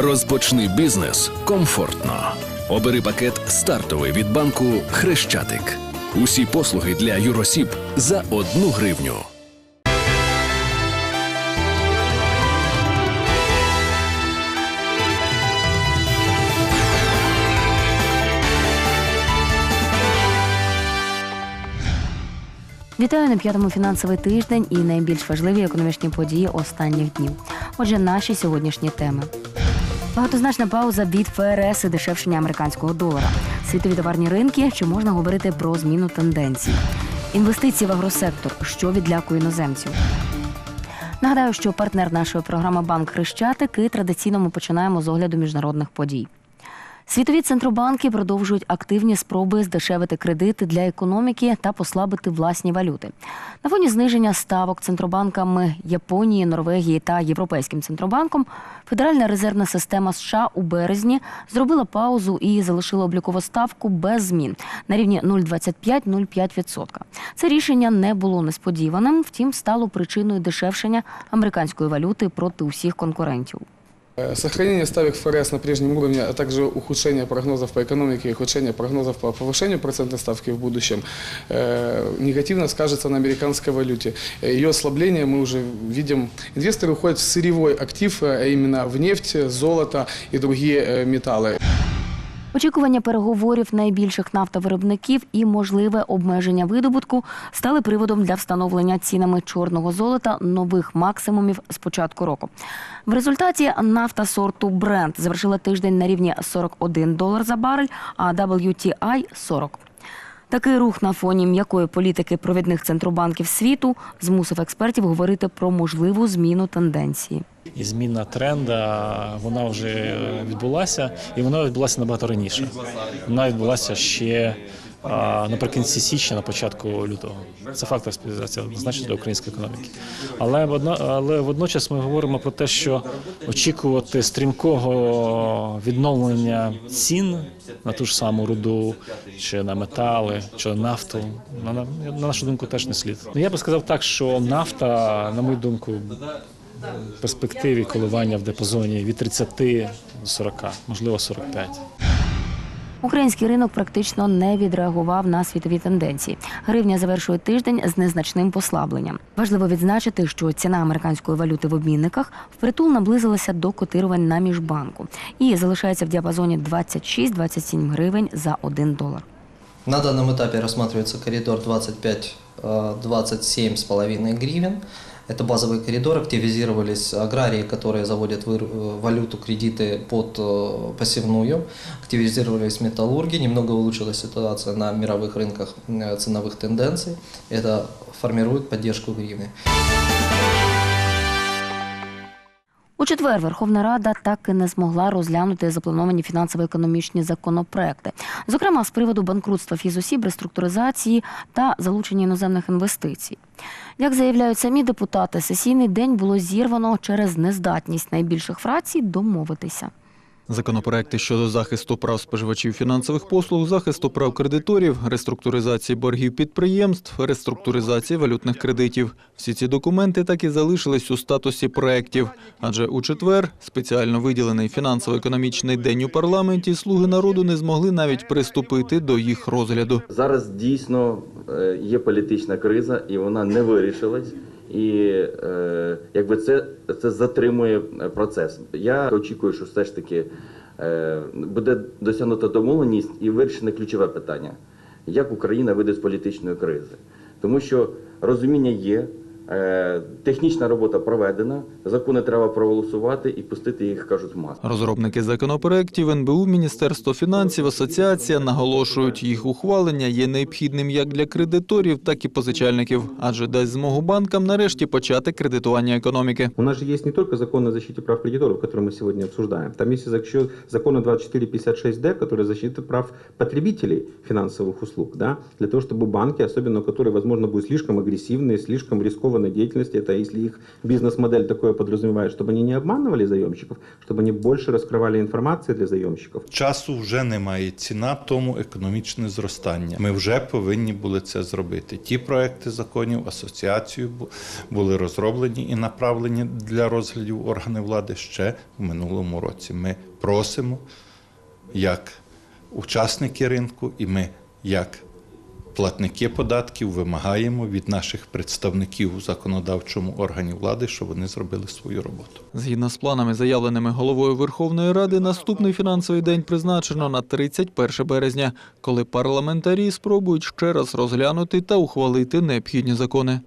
Розпочни бізнес комфортно. Обери пакет стартовий від банку Хрещатик. Усі послуги для юросіб за одну гривню. Вітаю на п'ятому фінансовий тиждень і найбільш важливі економічні події останніх днів. Отже, наші сьогоднішні теми. Багатозначна пауза від ФРС і дешевшення американського долара. Світові товарні ринки, чи можна говорити про зміну тенденцій? Інвестиції в агросектор, що відлякує іноземців. Нагадаю, що партнер нашої програми Банк Хрещатик і традиційно ми починаємо з огляду міжнародних подій. Світові центробанки продовжують активні спроби здешевити кредити для економіки та послабити власні валюти. На фоні зниження ставок центробанками Японії, Норвегії та Європейським центробанком Федеральна резервна система США у березні зробила паузу і залишила облікову ставку без змін на рівні 0,25-0,5%. Це рішення не було несподіваним, втім стало причиною дешевшення американської валюти проти усіх конкурентів. Э, Сохранение ставок ФРС на прежнем уровне, а также ухудшение прогнозов по экономике и ухудшение прогнозов по повышению процентной ставки в будущем э, негативно скажется на американской валюте. Э, Ее ослабление мы уже видим. Инвесторы уходят в сырьевой актив, э, а именно в нефть, золото и другие э, металлы. Очікування переговорів найбільших нафтовиробників і можливе обмеження видобутку стали приводом для встановлення цінами чорного золота нових максимумів з початку року. В результаті нафта сорту Brent завершила тиждень на рівні 41 долар за барель, а WTI – 40. Такий рух на фоні м'якої політики провідних центробанків світу змусив експертів говорити про можливу зміну тенденції. І зміна тренда вона вже відбулася, і вона відбулася набагато раніше. Вона відбулася ще наприкінці січня, на початку лютого. Це фактор співпраця однозначно для української економіки. Але але водночас ми говоримо про те, що очікувати стрімкого відновлення цін на ту ж саму руду, чи на метали, чи на нафту, на, на, на нашу думку, теж не слід. Ну я би сказав так, що нафта, на мою думку, в перспективі коливання в депозоні від 30 до 40, можливо 45. Український ринок практично не відреагував на світові тенденції. Гривня завершує тиждень з незначним послабленням. Важливо відзначити, що ціна американської валюти в обмінниках впритул наблизилася до котирувань на міжбанку і залишається в діапазоні 26-27 гривень за 1 долар. На данном этапе рассматривается коридор 25-27,5 гривен. Это базовый коридор, активизировались аграрии, которые заводят выр- э, валюту, кредиты под э, посевную, активизировались металлурги, немного улучшилась ситуация на мировых рынках э, ценовых тенденций. Это формирует поддержку гривны. У четвер Верховна Рада так і не змогла розглянути заплановані фінансово-економічні законопроекти, зокрема з приводу банкрутства фізосіб, реструктуризації та залучення іноземних інвестицій. Як заявляють самі депутати, сесійний день було зірвано через нездатність найбільших фракцій домовитися. Законопроекти щодо захисту прав споживачів фінансових послуг, захисту прав кредиторів, реструктуризації боргів підприємств, реструктуризації валютних кредитів. Всі ці документи так і залишились у статусі проєктів. Адже у четвер спеціально виділений фінансово-економічний день у парламенті слуги народу не змогли навіть приступити до їх розгляду. Зараз дійсно е, є політична криза, і вона не вирішилась. І е, якби це, це затримує е, процес. Я очікую, що все ж таки е, буде досягнута домовленість і вирішене ключове питання: як Україна вийде з політичної кризи. Тому що розуміння є, технічна робота проведена, закони треба проголосувати і пустити їх, кажуть, в масу. Розробники законопроєктів НБУ, Міністерство фінансів, Асоціація наголошують, їх ухвалення є необхідним як для кредиторів, так і позичальників, адже дасть змогу банкам нарешті почати кредитування економіки. У нас же есть не только закон о защите прав кредиторов, который мы сегодня обсуждаем. Там есть еще закон о 2456-д, который защита прав потребителей финансовых услуг, да, для того, чтобы банки, особенно которые, возможно, будут слишком агрессивные, слишком рискованно организованной деятельности, это если их бизнес-модель такое подразумевает, чтобы они не обманывали заемщиков, чтобы они больше раскрывали информации для заемщиков. Часу вже немає. Ціна тому економічне зростання. Ми вже повинні були це зробити. Ті проекти законів асоціацією бу- були розроблені і направлені для розглядів органів влади ще в минулому році. Ми просимо, як учасники ринку, і ми як платники податків вимагаємо від наших представників у законодавчому органі влади, щоб вони зробили свою роботу. Згідно з планами, заявленими головою Верховної Ради, наступний фінансовий день призначено на 31 березня, коли парламентарі спробують ще раз розглянути та ухвалити необхідні закони.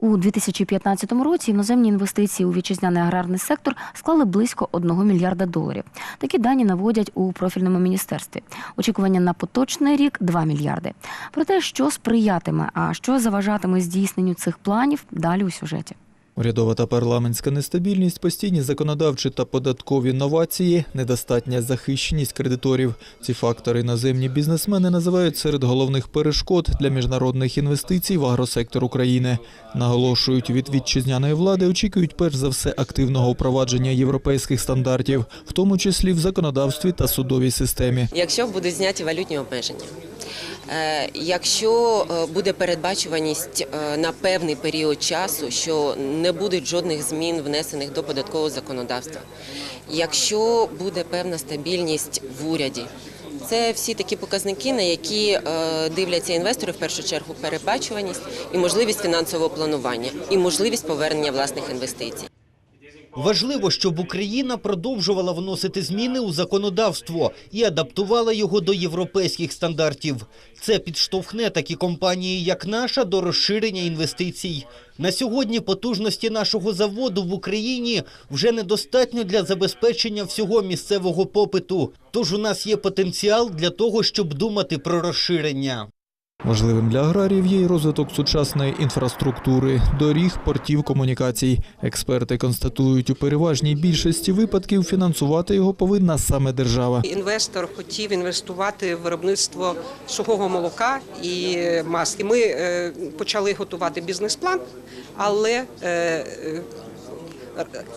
У 2015 році іноземні інвестиції у вітчизняний аграрний сектор склали близько 1 мільярда доларів. Такі дані наводять у профільному міністерстві. Очікування на поточний рік 2 мільярди. Про те, що сприятиме, а що заважатиме здійсненню цих планів, далі у сюжеті. Урядова та парламентська нестабільність, постійні законодавчі та податкові новації, недостатня захищеність кредиторів. Ці фактори іноземні бізнесмени називають серед головних перешкод для міжнародних інвестицій в агросектор України. Наголошують, від вітчизняної влади очікують перш за все активного впровадження європейських стандартів, в тому числі в законодавстві та судовій системі. Якщо будуть зняті валютні обмеження, якщо е, буде передбачуваність е, на певний період часу, що не буде жодних змін внесених до податкового законодавства, якщо буде певна стабільність в уряді. Це всі такі показники, на які е, дивляться інвестори в першу чергу передбачуваність і можливість фінансового планування, і можливість повернення власних інвестицій. Важливо, щоб Україна продовжувала вносити зміни у законодавство і адаптувала його до європейських стандартів. Це підштовхне такі компанії, як наша, до розширення інвестицій. На сьогодні потужності нашого заводу в Україні вже недостатньо для забезпечення всього місцевого попиту. Тож у нас є потенціал для того, щоб думати про розширення. Важливим для аграріїв є й розвиток сучасної інфраструктури, доріг, портів, комунікацій. Експерти констатують, у переважній більшості випадків фінансувати його повинна саме держава. Інвестор хотів інвестувати в виробництво сухого молока і маски. Ми е, почали готувати бізнес-план, але е,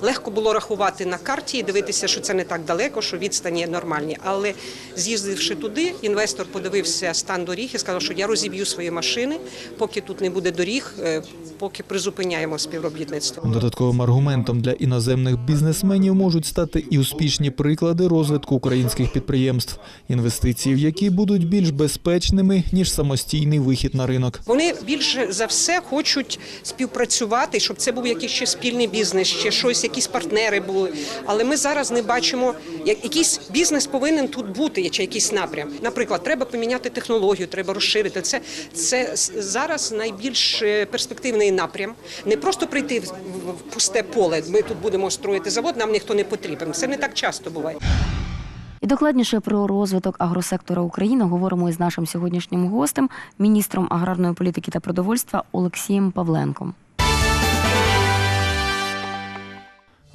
легко було рахувати на карті і дивитися, що це не так далеко, що відстані нормальні. Але з'їздивши туди, інвестор подивився стан доріг і сказав, що я розіб'ю свої машини, поки тут не буде доріг, е, поки призупиняємо співробітництво. Додатковим аргументом для іноземних бізнесменів можуть стати і успішні приклади розвитку українських підприємств, інвестиції в які будуть більш безпечними ніж самостійний вихід на ринок. Вони більше за все хочуть співпрацювати, щоб це був якийсь ще спільний бізнес, ще щось, якісь партнери були. Але ми зараз не бачимо, як якийсь бізнес повинен тут бути, чи якийсь напрям. Наприклад, треба поміняти технологію, треба розширити. Це, це зараз найбільш е, перспективний напрям. Не просто прийти в пусте поле. Ми тут будемо строїти завод, нам ніхто не потрібен. Це не так часто буває. І докладніше про розвиток агросектора України говоримо із нашим сьогоднішнім гостем, міністром аграрної політики та продовольства Олексієм Павленком.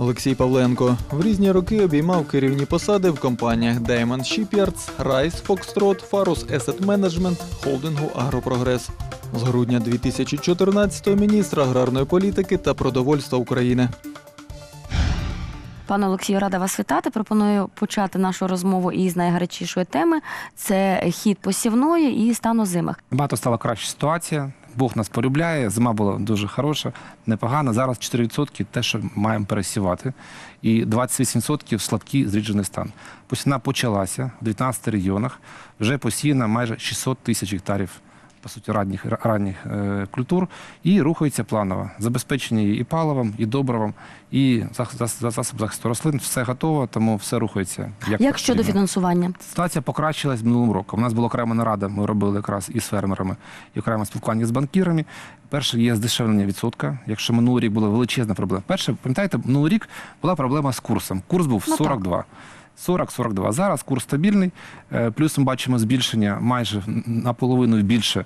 Олексій Павленко в різні роки обіймав керівні посади в компаніях Diamond Shipyards, Rice, Foxtrot, Farus Asset Management, холдингу Агропрогрес. З грудня 2014-го міністр аграрної політики та продовольства України. Пане Олексію, рада вас вітати. Пропоную почати нашу розмову із найгарячішої теми: це хід посівної і стан озимих. Багато стала краща ситуація. Бог нас полюбляє, зима була дуже хороша, непогана. Зараз 4% те, що маємо пересівати, і 28% слабкий зріджений стан. Посіна почалася в 19 регіонах, вже посіяно майже 600 тисяч гектарів. По суті, ранніх, ранніх е, культур і рухається планово. Забезпечення і паливом, і добривом, і засоб захисту рослин. Все готово, тому все рухається. Як щодо фінансування? Ситуація покращилась минулим роком. У нас була окрема нарада, ми робили якраз із фермерами, і окремо спілкування з банкірами. Перше є здешевлення відсотка. Якщо минулий рік була величезна проблема. Перше, пам'ятаєте, минулий рік була проблема з курсом. Курс був Ну, так. 42. 40-42. Зараз курс стабільний. Е, Плюс ми бачимо збільшення майже наполовину більше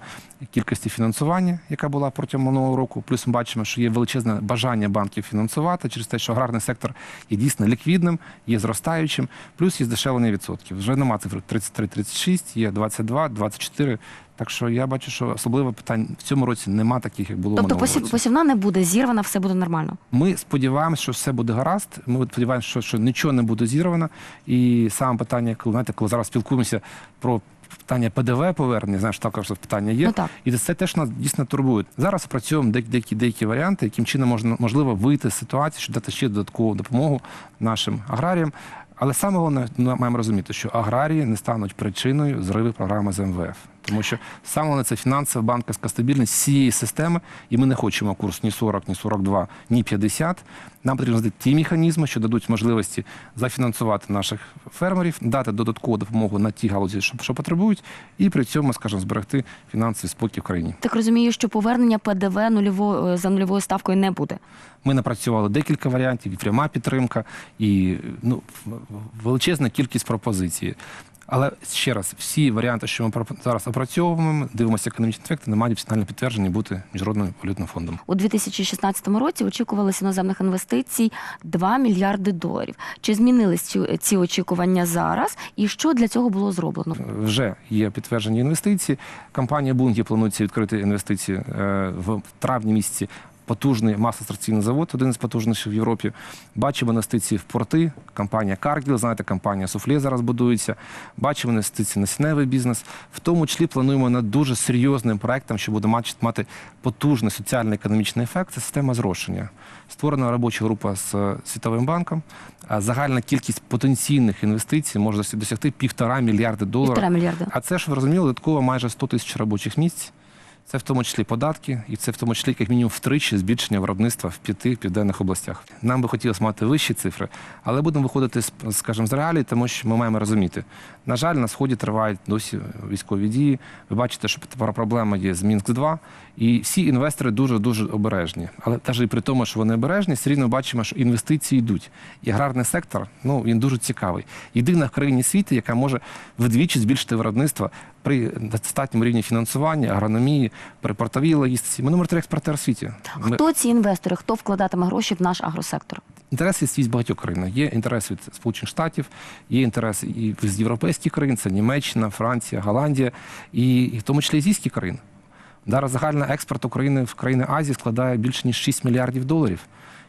кількості фінансування, яка була протягом минулого року. Плюс ми бачимо, що є величезне бажання банків фінансувати через те, що аграрний сектор є дійсно ліквідним, є зростаючим, плюс є здешевлення відсотків. Вже нема цифр 33-36, є 22, 24. Так що я бачу, що особливо питань в цьому році нема таких, як було Тобто посів- році. посівна не буде зірвана, все буде нормально. Ми сподіваємося, що все буде гаразд. Ми сподіваємося, що, що нічого не буде зірвано. І саме питання, коли знаєте, коли зараз спілкуємося про питання ПДВ повернення, знаєш, також питання є. Ну, так. І це теж нас дійсно турбує. Зараз опрацьовуємо деякі, деякі, деякі варіанти, яким чином можна можливо вийти з ситуації, щоб дати ще додаткову допомогу нашим аграріям. Але саме головне, ми маємо розуміти, що аграрії не стануть причиною зриву програми з МВФ. Тому що саме головне це фінансова банківська стабільність всієї системи, і ми не хочемо курс ні 40, ні 42, ні 50. Нам потрібно знайти ті механізми, що дадуть можливості зафінансувати наших фермерів, дати додаткову допомогу на ті галузі, що, що потребують, і при цьому, скажімо, зберегти фінансовий спокій в країні. Так розумію, що повернення ПДВ нульово, за нульовою ставкою не буде. Ми напрацювали декілька варіантів, і пряма підтримка, і ну, величезна кількість пропозицій. Але ще раз, всі варіанти, що ми зараз опрацьовуємо, дивимося економічні ефекти, не мають фінально підтверджені бути міжнародним валютним фондом. У 2016 році очікувалося іноземних інвестицій 2 мільярди доларів. Чи змінились ці, ці очікування зараз? І що для цього було зроблено? Вже є підтверджені інвестиції. Компанія Бунгі планується відкрити інвестиції е, в травні місяці. Потужний масостраційний завод, один з потужніших в Європі. Бачимо інвестиції в порти. Компанія Cargill, знаєте, компанія Суфле зараз будується. Бачимо інвестиції на сіневий бізнес. В тому числі плануємо над дуже серйозним проектом, що буде мати- мати потужний соціально-економічний ефект. Це система зрошення. Створена робоча група з е, Світовим банком. Загальна кількість потенційних інвестицій може досягти півтора мільярди доларів. Півтора мільярда. А це ж ви розуміли, додатково майже 100 тисяч робочих місць. Це в тому числі податки, і це в тому числі як мінімум втричі збільшення виробництва в п'яти південних областях. Нам би хотілося мати вищі цифри, але будемо виходити скажімо, з реалій, тому що ми маємо розуміти. На жаль, на сході тривають досі військові дії. Ви бачите, що проблема є з Мінськ 2 і всі інвестори дуже дуже обережні. Але навіть і при тому, що вони обережні, все рівно бачимо, що інвестиції йдуть. І аграрний сектор ну він дуже цікавий. Єдина в країні світу, яка може вдвічі збільшити виробництво при достатньому рівні фінансування, агрономії, при портовій логістиці. Ми номер три експортер в світі. Ми- Хто ці інвестори? Хто вкладатиме гроші в наш агросектор? Інтерес є з багатьох країн. Є інтерес від Сполучених Штатів, є інтерес і з європейських країн, це Німеччина, Франція, Голландія, і, і в тому числі азійські країни. Зараз загальний експорт України в країни Азії складає більше ніж 6 мільярдів доларів.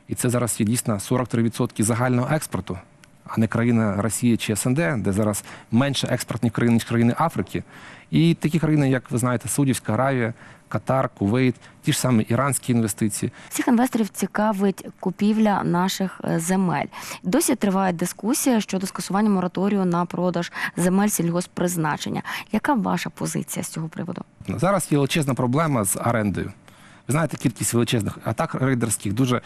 І це зараз є дійсно 43% загального експорту, а не країна Росія чи СНД, де зараз менше експортні країни, ніж країни Африки. І такі країни, як ви знаєте, Саудівська Аравія, Катар, Кувейт, ті ж самі іранські інвестиції. Всіх інвесторів цікавить купівля наших е, земель. Досі триває дискусія щодо скасування мораторію на продаж земель сільгосппризначення. Яка ваша позиція з цього приводу? Зараз є величезна проблема з орендою. Ви знаєте, кількість величезних атак рейдерських дуже,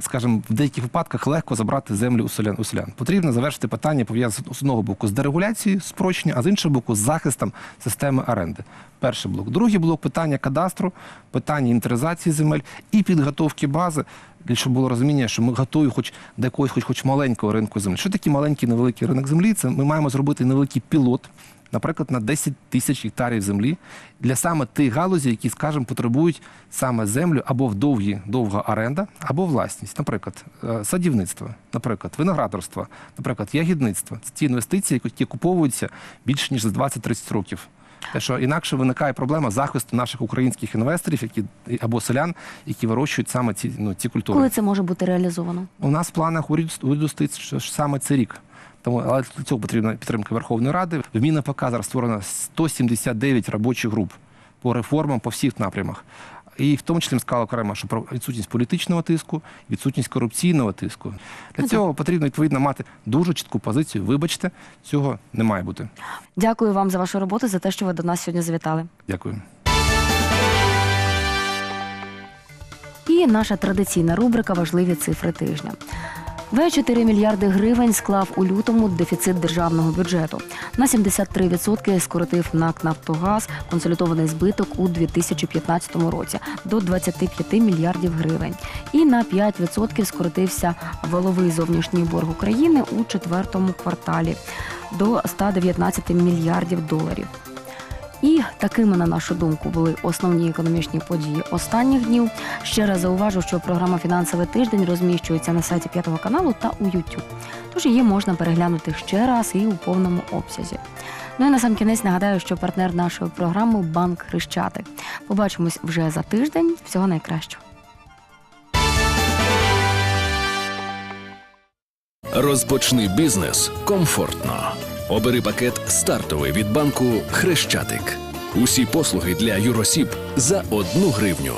скажімо, в деяких випадках легко забрати землю у селян. У селян. Потрібно завершити питання пов'язане з одного боку з дерегуляцією спрощення, а з іншого боку з захистом системи оренди. Перший блок. Другий блок питання кадастру, питання інтеризації земель і підготовки бази. Щоб було розуміння, що ми готові хоч до якогось хоч, хоч маленького ринку землі. Що таке маленький невеликий ринок землі? Це ми маємо зробити невеликий пілот, наприклад, на 10 тисяч гектарів землі для саме тих галузей, які, скажімо, потребують саме землю або в довгі, довга оренда, або власність, наприклад, е, садівництво, наприклад, виноградарство, наприклад, ягідництво. Це ті інвестиції, які куповуються більше ніж за 20-30 років. Те, що інакше виникає проблема захисту наших українських інвесторів, які або селян, які вирощують саме ці, ну, ці культури. Коли це може бути реалізовано? У нас в планах уряду стоїть що саме цей рік. Тому але для цього потрібна підтримка Верховної Ради. В МінАПК зараз створено 179 робочих груп по реформам по всіх напрямах. І в тому числі ми сказали окремо, що про відсутність політичного тиску, відсутність корупційного тиску. Для цього потрібно відповідно мати дуже чітку позицію. Вибачте, цього не має бути. Дякую вам за вашу роботу, за те, що ви до нас сьогодні завітали. Дякую. І наша традиційна рубрика Важливі цифри тижня. В 4 мільярди гривень склав у лютому дефіцит державного бюджету. На 73% скоротив НАК «Нафтогаз» консолідований збиток у 2015 році до 25 мільярдів гривень. І на 5% скоротився валовий зовнішній борг України у четвертому кварталі до 119 мільярдів доларів. І такими, на нашу думку, були основні економічні події останніх днів. Ще раз зауважу, що програма Фінансовий тиждень розміщується на сайті п'ятого каналу та у YouTube. Тож її можна переглянути ще раз і у повному обсязі. Ну і на сам кінець нагадаю, що партнер нашої програми банк Хрещатик. Побачимось вже за тиждень. Всього найкращого. Розпочни бізнес комфортно. Обери пакет стартовий від банку Хрещатик. Усі послуги для юросіб за одну гривню.